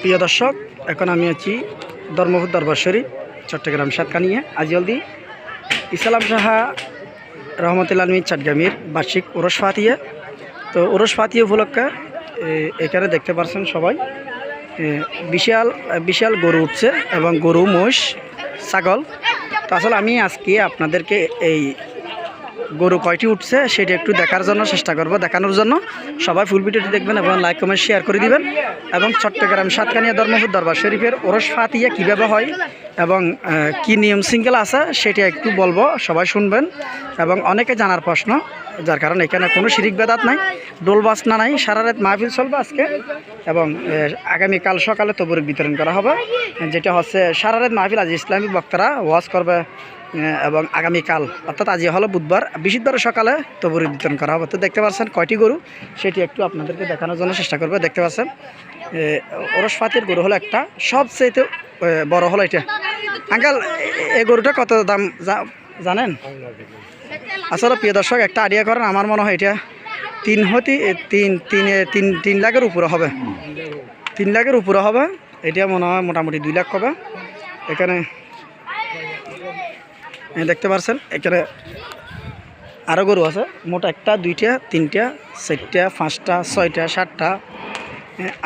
প্রিয় দর্শক, এখন আমি আছি ধর্মপুর দরবার শরীফ, চট্টগ্রাম সাতকানিয়ে আজ জলদি ইসলাম সাহা রহমতুল্লা আলমী চাটগামির বার্ষিক ওরস ফাতিয়া তো ওরস ফাতিয়া উপলক্ষে এখানে দেখতে পাচ্ছেন সবাই বিশাল বিশাল গরু উঠছে এবং গরু মোষ ছাগল। তো আসলে আমি আজকে আপনাদেরকে এই গরু কয়টি উঠছে সেটি একটু দেখার জন্য চেষ্টা করব, দেখানোর জন্য। সবাই ফুল ভিডিওটি দেখবেন এবং লাইক কমেন্ট শেয়ার করে দিবেন। এবং চট্টগ্রাম সাতকানিয়া ধর্মপুর দরবার শরীফের ওরস ফাতিয়া কীভাবে হয় এবং কি নিয়ম সিঙ্গেল আছে সেটি একটু বলব, সবাই শুনবেন। এবং অনেকে জানার প্রশ্ন যার কারণে এখানে কোনো শিরিক বেদাত নাই ডোল বাসনা নাই, সারা রাত মাহফিল চলবে আজকে এবং আগামীকাল সকালে তবুরিক বিতরণ করা হবে, যেটা হচ্ছে সারা রাত মাহফিল আজ ইসলামী বক্তারা ওয়াজ করবে এবং আগামীকাল অর্থাৎ আজই হলো বুধবার বৃহস্পতিবার সকালে তবুরি বিতরণ করা হবে। তো দেখতে পাচ্ছেন কয়টি গরু, সেটি একটু আপনাদেরকে দেখানোর জন্য চেষ্টা করবে। দেখতে পাচ্ছেন ওরস ফাতির গরু হলো একটা সবচেয়ে বড় হলো এটা। আঙ্কাল এই গরুটা কত দাম জানেন? আসলে প্রিয় দর্শক, একটা আইডিয়া করেন, আমার মনে হয় এটা তিন হতি তিন তিন তিন তিন লাখের উপরে হবে। তিন লাখের উপরে হবে, এটা মনে হয় মোটামুটি দুই লাখ হবে। এখানে দেখতে পাচ্ছেন, এখানে আরও গরু আছে, মোট একটা, দুইটা, তিনটা, চারটা, পাঁচটা, ছয়টা, সাতটা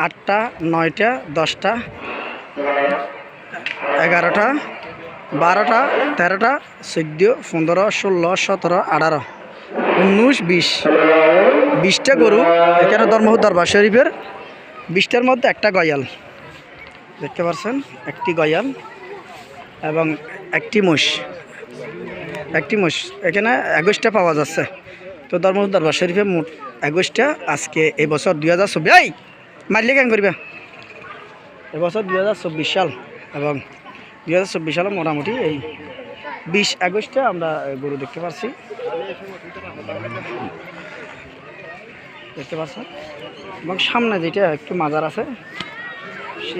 আটটা, নয়টা, দশটা, এগারোটা বারোটা, তেরোটা, চোদ্দ, পনেরো, ষোলো, সতেরো, আঠারো, উনিশ, বিশ। বিশটা গরু এখানে ধর্মপুর দরবার শরীফের। বিশটার মধ্যে একটা গয়াল। দেখতে পাচ্ছেন একটি গয়াল এবং একটি মোষ। একটি মোষ। এখানে একুশটা পাওয়া যাচ্ছে। তো ধর্মপুর দরবার শরীফে মোট একুশটা। আজকে এই বছর দুই হাজার চব্বিশ। মারলে কেন করবে। এবছর দুই হাজার চব্বিশ সাল এবং দুই হাজার চব্বিশ সালে মোটামুটি এই বিশ আগস্টে আমরা গরু দেখতে পাচ্ছি দেখতে পাচ্ছেন এবং সামনে যেটা একটু মাজার আছে, সে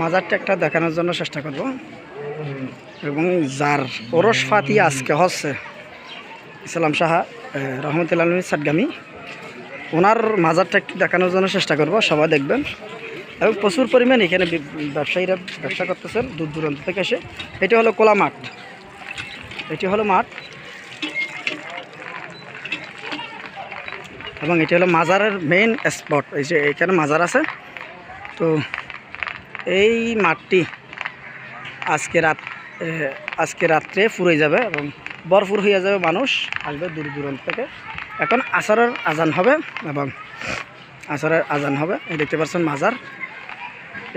মাজারটা একটা দেখানোর জন্য চেষ্টা করব। এবং যার ওরস ফাতি আজকে হচ্ছে ইসলাম সাহা রহমতুল্লাহ সাদগামী ওনার মাজারটা একটু দেখানোর জন্য চেষ্টা করব, সবাই দেখবেন। এবং প্রচুর পরিমাণ এখানে ব্যবসায়ীরা ব্যবসা করতেছেন দূর দূরান্ত থেকে এসে। এটি হলো কোলা মাঠ। এটি হলো মাঠ। এবং এটি হলো মাজারের মেইন স্পট এই যে এখানে মাজার আছে। তো এই মাঠটি আজকে রাত আজকে রাত্রে ফুরে যাবে এবং ভরপুর হয়ে যাবে মানুষ আসবে দূর দূরান্ত থেকে। এখন আসারের আজান হবে এবং আসরের আজান হবে। এই দেখতে পাচ্ছেন মাজার।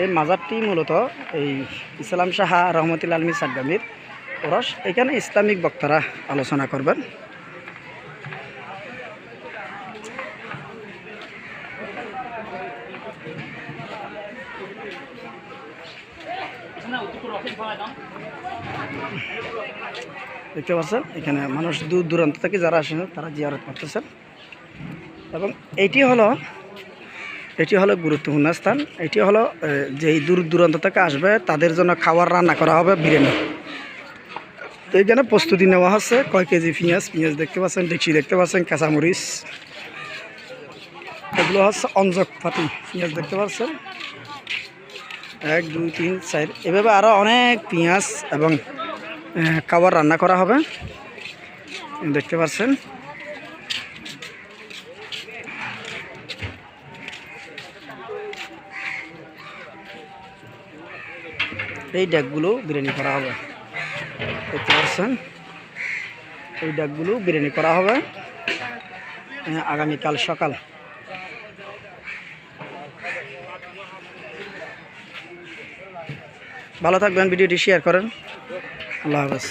এই মাজারটি মূলত এই ইসলাম সাহা রহমতুল্লা আলমী সাদ্দামির ওরস। এখানে ইসলামিক বক্তারা আলোচনা করবেন। দেখতে পাচ্ছেন, এখানে মানুষ দূর দূরান্ত থেকে যারা আসেন, তারা জিয়ারত করতেছেন। এবং এটি হলো এটি হলো গুরুত্বপূর্ণ স্থান। এটি হলো যেই দূর দূরান্ত থেকে আসবে, তাদের জন্য খাবার রান্না করা হবে বিরিয়ানি। তো এখানে প্রস্তুতি নেওয়া হচ্ছে। কয় কেজি পেঁয়াজ? পেঁয়াজ দেখতে পাচ্ছেন ডেকচি দেখতে পাচ্ছেন, কাঁচামরিচ। এগুলো হচ্ছে অঞ্জক পাতি, পেঁয়াজ দেখতে পাচ্ছেন। এক, দুই, তিন, চার, এভাবে আরও অনেক পেঁয়াজ এবং খাবার রান্না করা হবে। দেখতে পাচ্ছেন। এই ড্যাকগুলো বিরিয়ানি করা হবে। দেখতে পাচ্ছেন? এই ড্যাকগুলো বিরিয়ানি করা হবে আগামীকাল সকাল। ভালো থাকবেন, ভিডিওটি শেয়ার করেন। আল্লাহ হাফেজ।